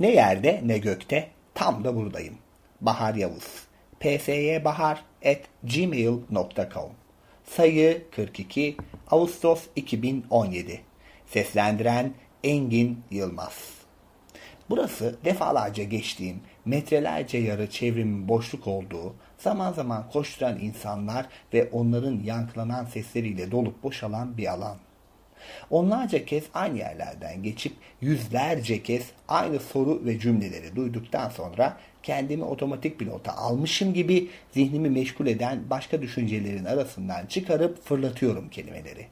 Ne yerde ne gökte tam da buradayım. Bahar Yavuz. psybahar@gmail.com Sayı 42 Ağustos 2017 Seslendiren Engin Yılmaz Burası defalarca geçtiğim, metrelerce yarı çevrimin boşluk olduğu, zaman zaman koşturan insanlar ve onların yankılanan sesleriyle dolup boşalan bir alan. Onlarca kez aynı yerlerden geçip yüzlerce kez aynı soru ve cümleleri duyduktan sonra kendimi otomatik pilota almışım gibi zihnimi meşgul eden başka düşüncelerin arasından çıkarıp fırlatıyorum kelimeleri.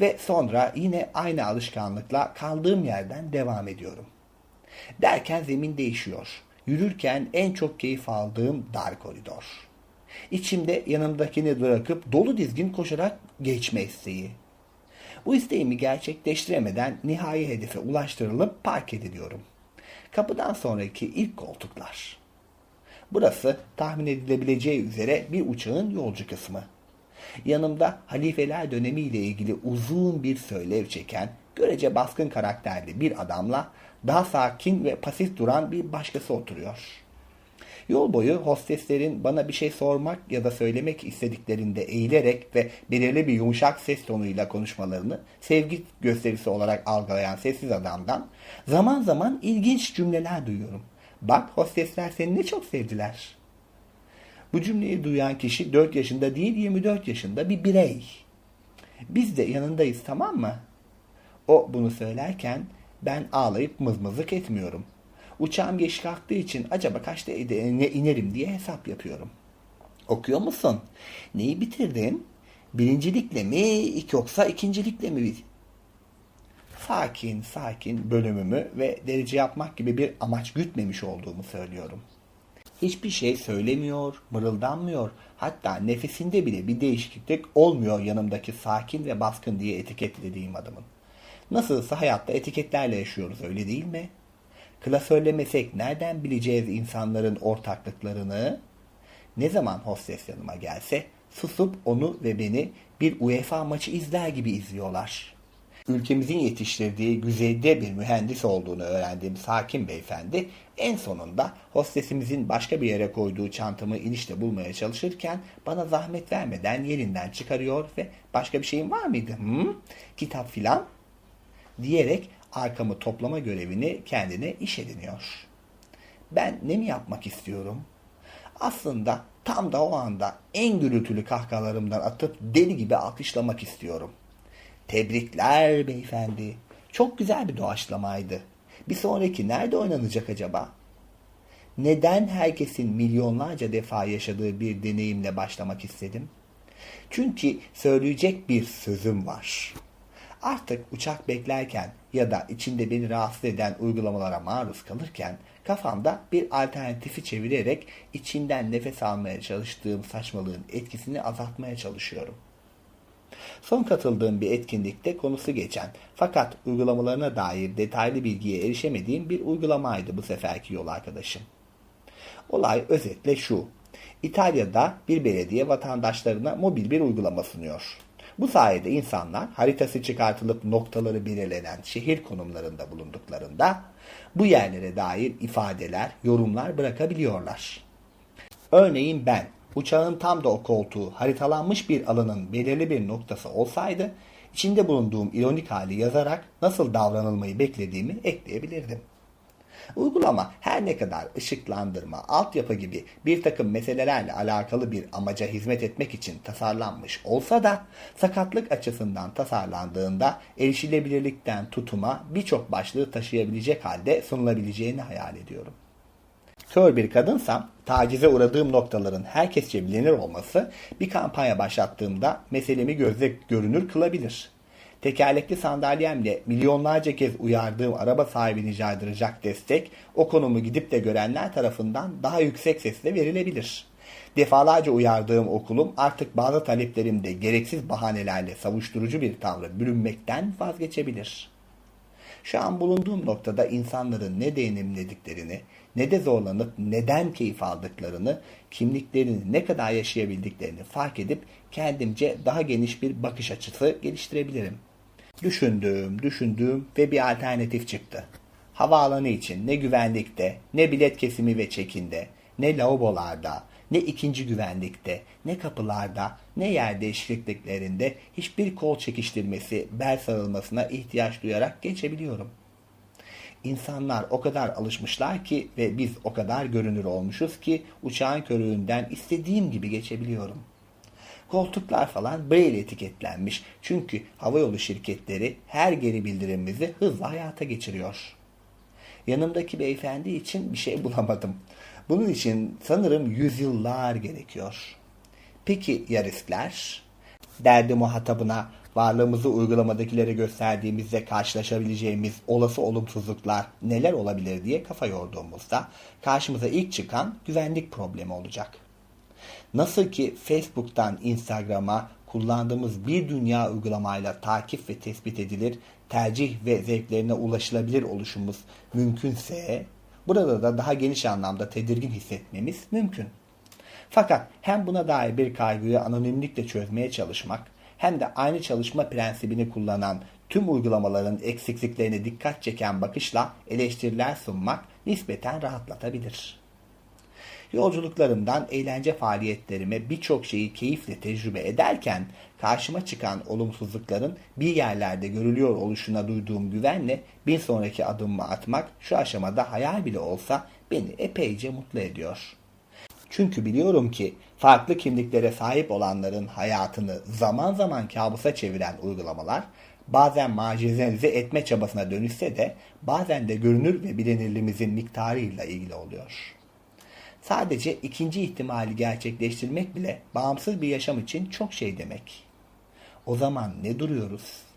Ve sonra yine aynı alışkanlıkla kaldığım yerden devam ediyorum. Derken zemin değişiyor. Yürürken en çok keyif aldığım dar koridor. İçimde yanımdakini bırakıp dolu dizgin koşarak geçme isteği. Bu isteğimi gerçekleştiremeden nihai hedefe ulaştırılıp park ediliyorum. Kapıdan sonraki ilk koltuklar. Burası tahmin edilebileceği üzere bir uçağın yolcu kısmı. Yanımda halifeler dönemiyle ilgili uzun bir söylev çeken, görece baskın karakterli bir adamla daha sakin ve pasif duran bir başkası oturuyor. Yol boyu hosteslerin bana bir şey sormak ya da söylemek istediklerinde eğilerek ve belirli bir yumuşak ses tonuyla konuşmalarını sevgi gösterisi olarak algılayan sessiz adamdan zaman zaman ilginç cümleler duyuyorum. Bak hostesler seni ne çok sevdiler. Bu cümleyi duyan kişi 4 yaşında değil 24 yaşında bir birey. Biz de yanındayız tamam mı? O bunu söylerken ben ağlayıp mızmızlık etmiyorum. Uçağım geç kalktığı için acaba kaçta inerim diye hesap yapıyorum. Okuyor musun? Neyi bitirdin? Birincilikle mi yoksa ikincilikle mi? Sakin sakin bölümümü ve derece yapmak gibi bir amaç gütmemiş olduğumu söylüyorum. Hiçbir şey söylemiyor, mırıldanmıyor. Hatta nefesinde bile bir değişiklik olmuyor yanımdaki sakin ve baskın diye etiketlediğim adamın. Nasılsa hayatta etiketlerle yaşıyoruz öyle değil mi? Klasörlemesek nereden bileceğiz insanların ortaklıklarını? Ne zaman hostes yanıma gelse susup onu ve beni bir UEFA maçı izler gibi izliyorlar. Ülkemizin yetiştirdiği güzeyde bir mühendis olduğunu öğrendiğim sakin beyefendi en sonunda hostesimizin başka bir yere koyduğu çantamı inişte bulmaya çalışırken bana zahmet vermeden yerinden çıkarıyor ve başka bir şeyin var mıydı? Hı? Kitap filan? Diyerek arkamı toplama görevini kendine iş ediniyor. Ben ne mi yapmak istiyorum? Aslında tam da o anda en gürültülü kahkahalarımdan atıp deli gibi alkışlamak istiyorum. Tebrikler beyefendi. Çok güzel bir doğaçlamaydı. Bir sonraki nerede oynanacak acaba? Neden herkesin milyonlarca defa yaşadığı bir deneyimle başlamak istedim? Çünkü söyleyecek bir sözüm var. Artık uçak beklerken ya da içinde beni rahatsız eden uygulamalara maruz kalırken kafamda bir alternatifi çevirerek içinden nefes almaya çalıştığım saçmalığın etkisini azaltmaya çalışıyorum. Son katıldığım bir etkinlikte konusu geçen fakat uygulamalarına dair detaylı bilgiye erişemediğim bir uygulamaydı bu seferki yol arkadaşım. Olay özetle şu. İtalya'da bir belediye vatandaşlarına mobil bir uygulama sunuyor. Bu sayede insanlar haritası çıkartılıp noktaları belirlenen şehir konumlarında bulunduklarında bu yerlere dair ifadeler, yorumlar bırakabiliyorlar. Örneğin ben uçağın tam da o koltuğu haritalanmış bir alanın belirli bir noktası olsaydı içinde bulunduğum ironik hali yazarak nasıl davranılmayı beklediğimi ekleyebilirdim. Uygulama her ne kadar ışıklandırma, altyapı gibi bir takım meselelerle alakalı bir amaca hizmet etmek için tasarlanmış olsa da sakatlık açısından tasarlandığında erişilebilirlikten tutuma birçok başlığı taşıyabilecek halde sunulabileceğini hayal ediyorum. Kör bir kadınsam tacize uğradığım noktaların herkesçe bilinir olması bir kampanya başlattığımda meselemi gözle görünür kılabilir tekerlekli sandalyemle milyonlarca kez uyardığım araba sahibini caydıracak destek o konumu gidip de görenler tarafından daha yüksek sesle verilebilir. Defalarca uyardığım okulum artık bazı taleplerimde gereksiz bahanelerle savuşturucu bir tavrı bürünmekten vazgeçebilir. Şu an bulunduğum noktada insanların ne deneyimlediklerini, ne de zorlanıp neden keyif aldıklarını, kimliklerini ne kadar yaşayabildiklerini fark edip kendimce daha geniş bir bakış açısı geliştirebilirim. Düşündüm, düşündüm ve bir alternatif çıktı. havaalanı için ne güvenlikte, ne bilet kesimi ve çekinde, ne lavabolarda, ne ikinci güvenlikte, ne kapılarda, ne yer değişikliklerinde hiçbir kol çekiştirmesi, bel sarılmasına ihtiyaç duyarak geçebiliyorum. İnsanlar o kadar alışmışlar ki ve biz o kadar görünür olmuşuz ki uçağın körüğünden istediğim gibi geçebiliyorum. Koltuklar falan böyle etiketlenmiş. Çünkü havayolu şirketleri her geri bildirimimizi hızla hayata geçiriyor. Yanımdaki beyefendi için bir şey bulamadım. Bunun için sanırım yüzyıllar gerekiyor. Peki ya riskler? Derdi muhatabına varlığımızı uygulamadakilere gösterdiğimizde karşılaşabileceğimiz olası olumsuzluklar neler olabilir diye kafa yorduğumuzda karşımıza ilk çıkan güvenlik problemi olacak. Nasıl ki Facebook'tan Instagram'a kullandığımız bir dünya uygulamayla takip ve tespit edilir, tercih ve zevklerine ulaşılabilir oluşumuz mümkünse, burada da daha geniş anlamda tedirgin hissetmemiz mümkün. Fakat hem buna dair bir kaygıyı anonimlikle çözmeye çalışmak, hem de aynı çalışma prensibini kullanan tüm uygulamaların eksikliklerine dikkat çeken bakışla eleştiriler sunmak nispeten rahatlatabilir. Yolculuklarımdan eğlence faaliyetlerime birçok şeyi keyifle tecrübe ederken karşıma çıkan olumsuzlukların bir yerlerde görülüyor oluşuna duyduğum güvenle bir sonraki adımımı atmak şu aşamada hayal bile olsa beni epeyce mutlu ediyor. Çünkü biliyorum ki farklı kimliklere sahip olanların hayatını zaman zaman kabusa çeviren uygulamalar bazen macizenize etme çabasına dönüşse de bazen de görünür ve bilinirliğimizin miktarıyla ilgili oluyor. Sadece ikinci ihtimali gerçekleştirmek bile bağımsız bir yaşam için çok şey demek. O zaman ne duruyoruz?